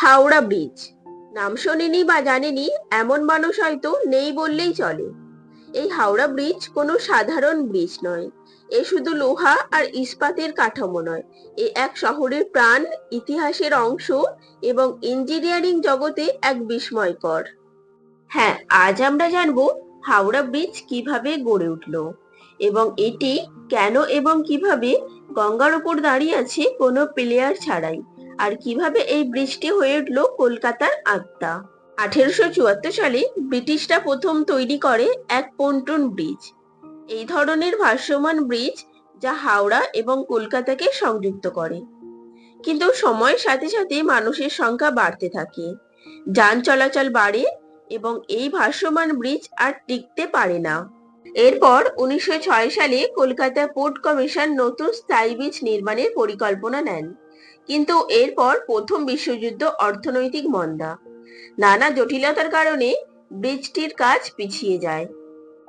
Howrah bridge নাম শোনেনি বা জানেনি, এমন মানুষ হয়তো নেই বললেই চলে। এই হাওড়া ব্রিজ কোনো সাধারণ ব্রিজ নয়। এ শুধু লোহা আর ইস্পাতের কাঠামো নয়। এ এক শহরের প্রাণ, ইতিহাসের অংশ এবং ইঞ্জিনিয়ারিং জগতে এক বিস্ময়কর। হ্যাঁ আজ আমরা জানব হাওড়া ব্রিজ কীভাবে গড়ে উঠল এবং এটি কেন এবং কীভাবে গঙ্গার উপর দাঁড়িয়ে আছে কোনো প্লেয়ার ছাড়াই। আর কীভাবে এই ব্রিজটি হয়ে উঠল কলকাতার আত্মা? আঠেরোশো চুয়াত্তর সালে ব্রিটিশরা প্রথম তৈরি করে এক পন্টুন ব্রিজ। এই ধরনের ভাসমান ব্রিজ যা হাওড়া এবং কলকাতাকে সংযুক্ত করে। কিন্তু সময়ের সাথে সাথে মানুষের সংখ্যা বাড়তে থাকে। যান চলাচল বাড়ে এবং এই ভাসমান ব্রিজ আর টিকতে পারে না। এরপর উনিশশো ছয় সালে কলকাতা পোর্ট কমিশন নতুন স্থায়ী ব্রিজ নির্মাণের পরিকল্পনা নেন। কিন্তু এরপর প্রথম বিশ্বযুদ্ধ অর্থনৈতিক মন্দা। নানা জটিলতার কারণে ব্রিজটির কাজ পিছিয়ে যায়।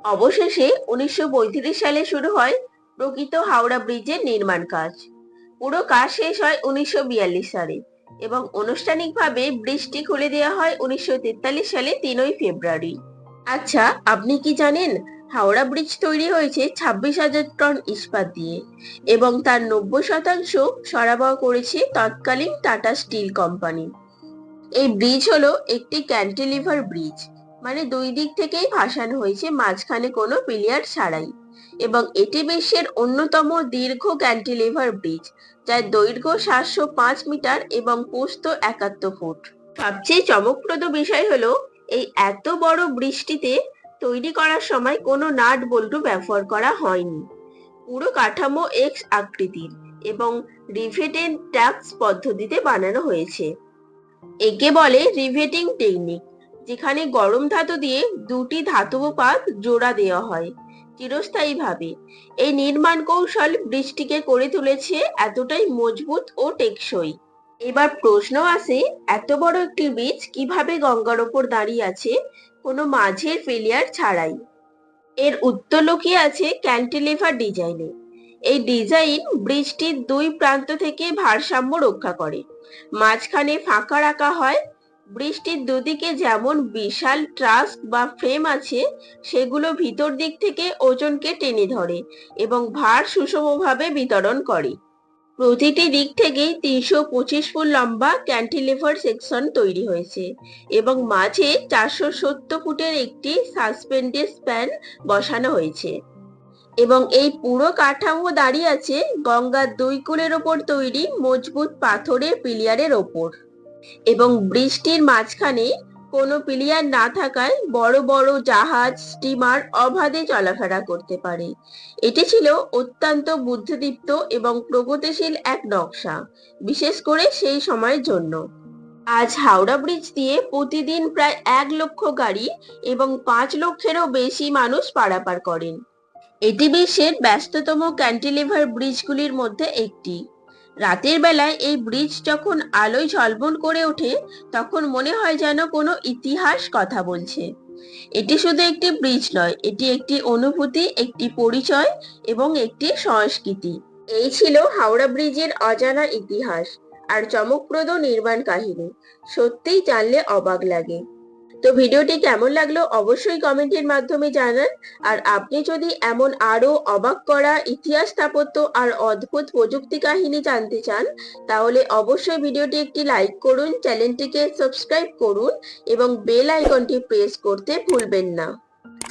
অবশেষে উনিশশো সালে শুরু হয় প্রকৃত হাওড়া ব্রিজের নির্মাণ কাজ। পুরো কাজ শেষ হয় উনিশশো বিয়াল্লিশ সালে এবং আনুষ্ঠানিকভাবে ব্রিজটি খুলে দেওয়া হয় উনিশশো তেতাল্লিশ সালে তিনই ফেব্রুয়ারি। আচ্ছা আপনি কি জানেন হাওড়া ব্রিজ তৈরি হয়েছে ছাব্বিশ হাজার টন ইস্পাত দিয়ে এবং তার নব্বই শতাংশ সরবরাহ করেছে তৎকালীন টাটা স্টিল কোম্পানি। এই ব্রিজ হলো একটি ক্যান্টিলিভার ব্রিজ মানে দুই দিক থেকেই ভাসানো হয়েছে, মাঝখানে কোনো পিলিয়ার ছাড়াই। এবং এটি বিশ্বের অন্যতম দীর্ঘ ক্যান্টিলিভার ব্রিজ, যার দৈর্ঘ্য সাতশো পাঁচ মিটার এবং পোস্ত একাত্তর ফুট। সবচেয়ে চমকপ্রদ বিষয় হলো, এই এত বড় ব্রিজটিতে তৈরি করার সময় কোনো নাট বল্টু ব্যবহার করা হয়নি। পুরো কাঠামো এক্স আকৃতির এবং রিভেটেড ট্যাক্স পদ্ধতিতে বানানো হয়েছে। একে বলে রিভেটিং টেকনিক যেখানে গরম ধাতু দিয়ে দুটি ধাতব পাত জোড়া দেওয়া হয় চিরস্থায়ীভাবে। এই নির্মাণ কৌশল বৃষ্টিকে করে তুলেছে এতটাই মজবুত ও টেকসই। এবার প্রশ্ন আসে, এত বড় একটি ব্রিজ কীভাবে গঙ্গার ওপর দাঁড়িয়ে আছে? কোনো মাঝের ফেলিয়ার ছাড়াই। এর উত্তর লুকিয়ে আছে ক্যান্টিলিভার ডিজাইনে এই ডিজাইন ব্রিজটির দুই প্রান্ত থেকে ভারসাম্য রক্ষা করে। মাঝখানে ফাঁকা রাখা হয়। ব্রিজটির দুদিকে যেমন বিশাল ট্রাস বা ফ্রেম আছে, সেগুলো ভিতর দিক থেকে ওজনকে টেনে ধরে এবং ভার সুষমভাবে বিতরণ করে। প্রতিটি দিক থেকেই তিনশো পঁচিশ ফুট লম্বা ক্যান্টিলিভার সেকশন তৈরি হয়েছে এবং মাঝে চারশো সত্তর ফুটের একটি সাসপেন্ডেড স্প্যান বসানো হয়েছে। এবং এই পুরো কাঠামো দাঁড়িয়ে আছে গঙ্গার দুই কূলের ওপর তৈরি মজবুত পাথরের পিলিয়ারের ওপর। এবং বৃষ্টির মাঝখানে কোনো পিলিয়ার না থাকায় বড় বড় জাহাজ স্টিমার অবাধে চলাফেরা করতে পারে। এটি ছিল অত্যন্ত বুদ্ধিদীপ্ত এবং প্রগতিশীল এক নকশা, বিশেষ করে সেই সময়ের জন্য। আজ হাওড়া ব্রিজ দিয়ে প্রতিদিন প্রায় এক লক্ষ গাড়ি এবং পাঁচ লক্ষেরও বেশি মানুষ পারাপার করেন। এটি বিশ্বের ব্যস্ততম ক্যান্টিলিভার ব্রিজগুলির মধ্যে একটি। রাতের বেলায় এই ব্রিজ যখন আলোয় ঝলমল করে ওঠে, তখন মনে হয় যেন কোনো ইতিহাস কথা বলছে। এটি শুধু একটি ব্রিজ নয়, এটি একটি অনুভূতি, একটি পরিচয় এবং একটি সংস্কৃতি। এই ছিল হাওড়া ব্রিজের অজানা ইতিহাস আর চমকপ্রদ নির্মাণ কাহিনী। সত্যিই জানলে অবাক লাগে। তো ভিডিওটি কেমন লাগল অবশ্যই কমেন্টের মাধ্যমে জানান। আর আপনি যদি এমন আরও অবাক করা, ইতিহাস স্থাপত্য আর অদ্ভুত প্রযুক্তি কাহিনী জানতে চান, তাহলে অবশ্যই ভিডিওটি একটি লাইক করুন, চ্যানেলটিকে সাবস্ক্রাইব করুন এবং বেল আইকনটি প্রেস করতে ভুলবেন না।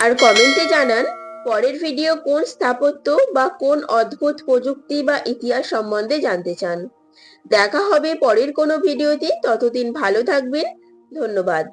আর কমেন্টে জানান, পরের ভিডিও কোন স্থাপত্য বা কোন অদ্ভুত প্রযুক্তি বা ইতিহাস সম্বন্ধে জানতে চান। দেখা হবে পরের কোনো ভিডিওতে ততদিন ভালো থাকবেন। ধন্যবাদ।